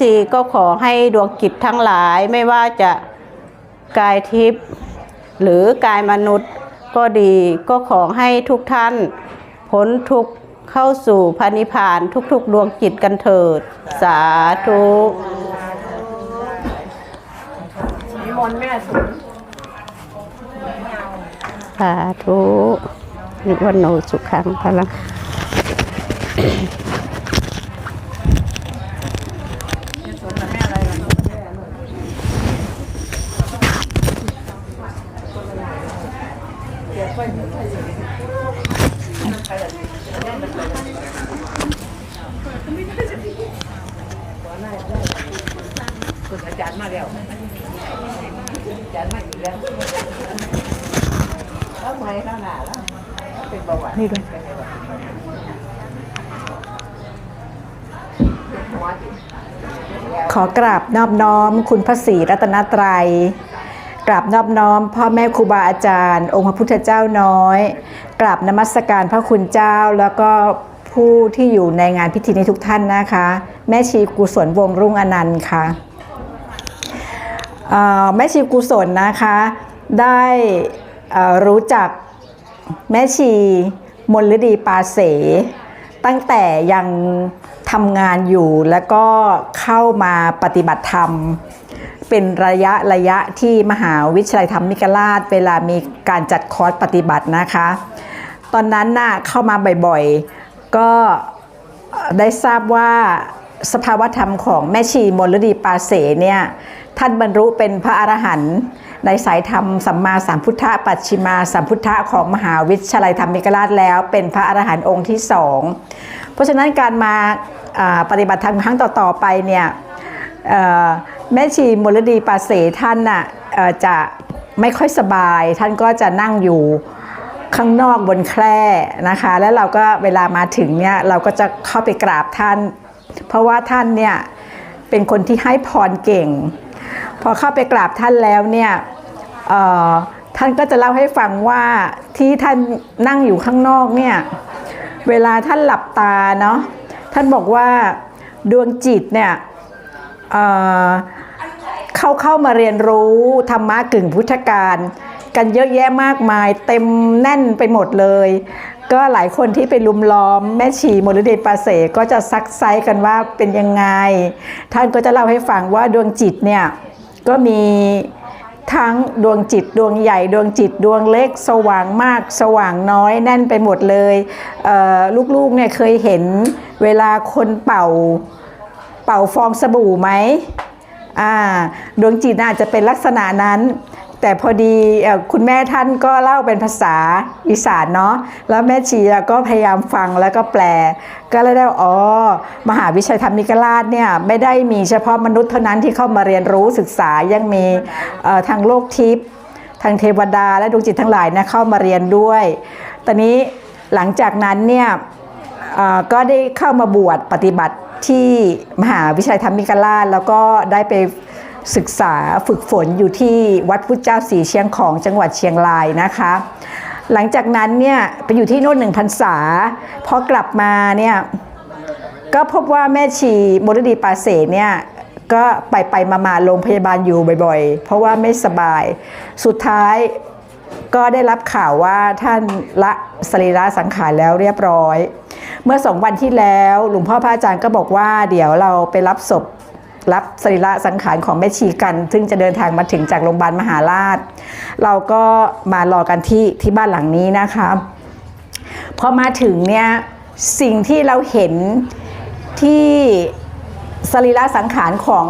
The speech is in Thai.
สี่ก็ขอให้ดวงกิจทั้งหลายไม่ว่าจะกายทิพย์หรือกายมนุษย์ก็ดีก็ขอให้ทุกท่านพ้นทุกเข้าสู่พระนิพพานทุกๆ ดวงจิตกันเถิด สาธุนิมนต์แม่สุนสาธุนิวันโนสุขังพลัง แม่สุนกับแม่อะไรล่ะ คุณอาจารย์มาแล้วอาจารย์มาอีกแล้วแล้วไมข้างหน้าแล้วเป็นเบาหวานนี่ด้วยขอกราบนอบน้อมคุณพระศรีรัตนตรัย กราบนอบน้อมพ่อแม่ครูบาอาจารย์ องค์พระพุทธเจ้าน้อย กราบนมัสการพระคุณเจ้าแล้วก็ผู้ที่อยู่ในงานพิธีนี้ทุกท่านนะคะ แม่ชีกุศลวงรุ่งอนันต์ค่ะแม่ชีกุศลนะคะ ได้รู้จักแม่ชีมนฤดีปาเส ตั้งแต่ยังทำงานอยู่แล้วก็เข้ามาปฏิบัติธรรม เป็นระยะระยะที่มหาวิทยาลัยธรรมิกราช เวลามีการจัดคอร์สปฏิบัตินะคะ ตอนนั้นน่ะเข้ามาบ่อยๆ ก็ได้ทราบว่าสภาวธรรมของแม่ชีมลดีปาเสเนี่ยท่านบรรลุเป็นพระอรหันต์ในสายธรรมสัมมาสัมพุทธะปัจฉิมาสัมพุทธะของมหาวิทยาลัยธรรมิกราชแล้ว เป็นพระอรหันต์องค์ที่สองเพราะฉะนั้นการมาปฏิบัติธรรมครั้งต่อๆไปเนี่ย แม่ชีมลดีปาเสท่านน่ะจะไม่ค่อยสบาย ท่านก็จะนั่งอยู่ข้างนอกบนแคร่นะคะ แล้วเราก็เวลามาถึงเนี่ยเราก็จะเข้าไปกราบท่าน เพราะว่าท่านเนี่ยเป็นคนที่ให้พรเก่ง พอเข้าไปกราบท่านแล้วเนี่ยท่านก็จะเล่าให้ฟังว่าที่ท่านนั่งอยู่ข้างนอกเนี่ยเวลาท่านหลับตาเนาะท่านบอกว่าดวงจิตเนี่ย เขาเข้ามาเรียนรู้ธรรมะกึ่งพุทธการ กันเยอะแยะมากมาย เต็มแน่นไปหมดเลย ก็หลายคนที่ไปลุมล้อมแม่ชีมรดีปาเสก็จะซักไซกันว่าเป็นยังไง ท่านก็จะเล่าให้ฟังว่าดวงจิตเนี่ยก็มีทั้งดวงจิตดวงใหญ่ดวงจิตดวงเล็กสว่างมากสว่างน้อยแน่นไปหมดเลยเลูกๆเนี่ยเคยเห็นเวลาคนเป่า เป่าฟองสบู่ไหม อ่าดวงจิตอาจจะเป็นลักษณะนั้น แต่พอดีคุณแม่ท่านก็เล่าเป็นภาษาอีสานเนาะแล้วแม่ชีก็พยายามฟังแล้วก็แปล ก็เลยได้ว่าอ๋อมหาวิทยาลัยธรรมิกราชเนี่ยไม่ได้มีเฉพาะมนุษย์เท่านั้นที่เข้ามาเรียนรู้ศึกษายังมีทางโลกทิพย์ทางเทวดาและดวงจิตทั้งหลายนะเข้ามาเรียนด้วย ตอนนี้หลังจากนั้นเนี่ย ก็ได้เข้ามาบวชปฏิบัติที่มหาวิทยาลัยธรรมิกราช แล้วก็ได้ไปศึกษาฝึกฝนอยู่ที่วัดพุทธเจ้าสีเชียงของจังหวัดเชียงรายนะคะ หลังจากนั้นเนี่ยไปอยู่ที่โน่นหนึ่งพรรษาพอกลับมาเนี่ยก็พบว่าแม่ชีมรดีปาเสเนี่ยก็ไปไปมามาโรงพยาบาลอยู่บ่อยๆ เพราะว่าไม่สบาย สุดท้าย ก็ได้รับข่าวว่าท่านละสรีระสังขารแล้วเรียบร้อย เมื่อสองวันที่แล้วหลวงพ่อพระอาจารย์ก็บอกว่าเดี๋ยวเราไปรับศพรับสรีระสังขารของแม่ชีกัน ซึ่งจะเดินทางมาถึงจากโรงพยาบาลมหาราช เราก็มารอกันที่ที่บ้านหลังนี้นะคะพอมาถึงเนี่ยสิ่งที่เราเห็นที่สรีระสังขารของ